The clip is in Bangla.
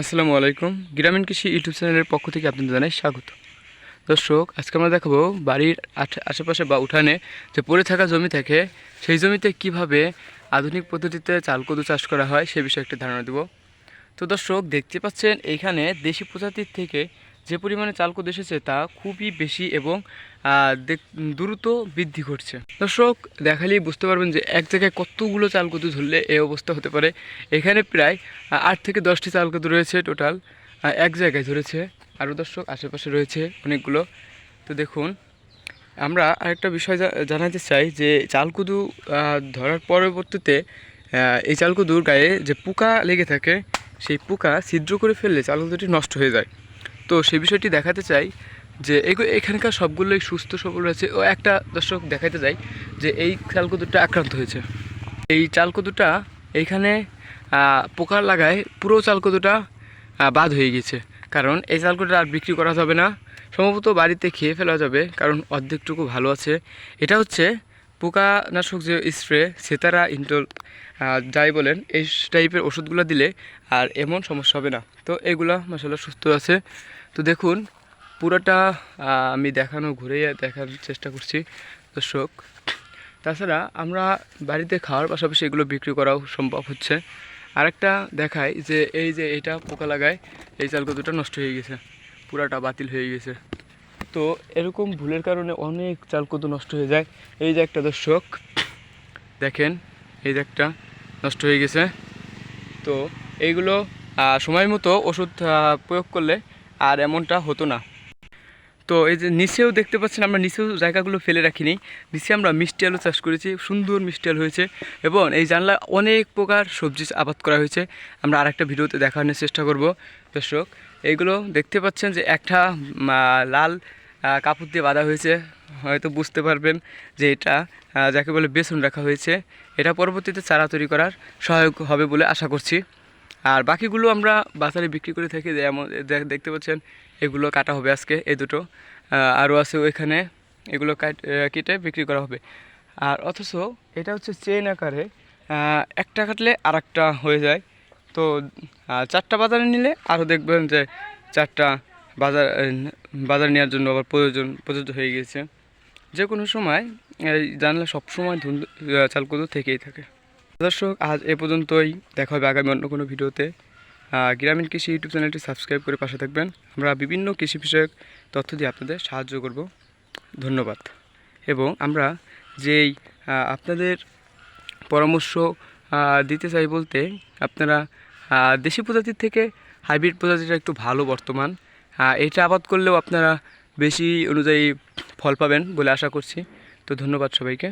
আসসালামু আলাইকুম। গ্রামীণ কৃষি ইউটিউব চ্যানেলের পক্ষ থেকে আপনাদের জানাই স্বাগত। দর্শক, আজকে আমরা দেখাবো বাড়ির আশেপাশে বা উঠানে যে পড়ে থাকা জমি থাকে, সেই জমিতে কীভাবে আধুনিক পদ্ধতিতে চাল কদু চাষ করা হয়, সে বিষয়ে একটি ধারণা দেব। তো দর্শক, দেখতে পাচ্ছেন এইখানে দেশি প্রজাতির থেকে যে পরিমাণে চালকদু এসেছে তা খুবই বেশি এবং দ্রুত বৃদ্ধি ঘটছে। দর্শক, দেখালেই বুঝতে পারবেন যে এক জায়গায় কতগুলো চালকদু ধরলে এই অবস্থা হতে পারে। এখানে প্রায় আট থেকে দশটি চালকদু রয়েছে টোটাল এক জায়গায় ধরেছে। আরও দর্শক, আশেপাশে রয়েছে অনেকগুলো। তো দেখুন, আমরা আরেকটা বিষয় জানাতে চাই যে চালকুদু ধরার পরবর্তীতে এই চালকুদুর গায়ে যে পোকা লেগে থাকে, সেই পোকা ছিদ্র করে ফেললে চালকুদুটি নষ্ট হয়ে যায়। তো সেই বিষয়টি দেখাতে চাই যে এগু- এখানকার সবগুলোই সুস্থ, সবল রয়েছে। ও একটা দর্শক দেখাতে চাই যে এই চালকুদুরটা আক্রান্ত হয়েছে। এই চালকুদুটা এইখানে পোকা লাগায় পুরো চালকুদুটা বাদ হয়ে গেছে কারণ এই চালকুদুটা আর বিক্রি করা যাবে না। সম্ভবত বাড়িতে খেয়ে ফেলা যাবে, কারণ অর্ধেকটুকু ভালো আছে। এটা হচ্ছে পোকানাশক যে স্প্রে, সেতারা, ইন্টল যাই বলেন, এই টাইপের ওষুধগুলো দিলে আর এমন সমস্যা হবে না। তো এগুলা মশলা সুস্থ আছে। তো দেখুন, পুরোটা আমি দেখানো, ঘুরে দেখার চেষ্টা করছি দর্শক। তাছাড়া আমরা বাড়িতে খাওয়ার পাশাপাশি এগুলো বিক্রি করাও সম্ভব হচ্ছে। আরেকটা দেখায় যে এই যে এটা পোকা লাগায়, এই চালকদুটা নষ্ট হয়ে গেছে। পুরাটা বাতিল হয়ে গেছে। তো এরকম ভুলের কারণে অনেক চালকদু নষ্ট হয়ে যায়। এই যে একটা দর্শক, দেখেন, এই যে একটা নষ্ট হয়ে গেছে। তো এইগুলো সময় মতো ওষুধ প্রয়োগ করলে আর এমনটা হতো না। তো এই যে নিচেও দেখতে পাচ্ছেন, আমরা নিচেও জায়গাগুলো ফেলে রাখিনি। নিচে আমরা মিষ্টি আলু চাষ করেছি, সুন্দর মিষ্টি আলু হয়েছে এবং এই জানলা অনেক প্রকার সবজি আবাদ করা হয়েছে। আমরা আরেকটা ভিডিওতে দেখানোর চেষ্টা করব। দর্শক, এইগুলো দেখতে পাচ্ছেন যে একটা লাল কাপড় দিয়ে বাঁধা হয়েছে। হয়তো বুঝতে পারবেন যে এটা যাকে বলে বেসন রাখা হয়েছে। এটা পরবর্তীতে চারা তৈরি করার সহায়ক হবে বলে আশা করছি। আর বাকিগুলো আমরা বাজারে বিক্রি করে থাকি যেমন দেখতে পাচ্ছেন, এগুলো কাটা হবে আজকে, এই দুটো। আরও আছে ওইখানে, এগুলো কাট- বিক্রি করা হবে। আর অথচ এটা হচ্ছে চেন আকারে একটা কাটলে আর একটা হয়ে যায়। তো চারটা বাজারে নিলে আরও দেখবেন যে চারটা বাজার বাজার নেওয়ার জন্য আবার প্রয়োজন, প্রযোজ্য হয়ে গিয়েছে। যে কোনো সময়, এই জানলা সবসময় ধুন চালকুদো থেকেই থাকে। দর্শক, আজ এ পর্যন্তই। দেখা হবে আগামী অন্য কোনো ভিডিওতে। গ্রামীণ কৃষি ইউটিউব চ্যানেলটি সাবস্ক্রাইব করে পাশে থাকবেন। আমরা বিভিন্ন কৃষি বিষয়ক তথ্য দিয়ে আপনাদের সাহায্য করব। ধন্যবাদ। এবং আমরা যেই আপনাদের পরামর্শ দিতে চাই বলতে, আপনারা দেশি প্রজাতির থেকে হাইব্রিড প্রজাতিটা একটু ভালো বর্তমান। এটা আবাদ করলেও আপনারা বেশি অনুযায়ী ফল পাবেন বলে আশা করছি। তো ধন্যবাদ সবাইকে।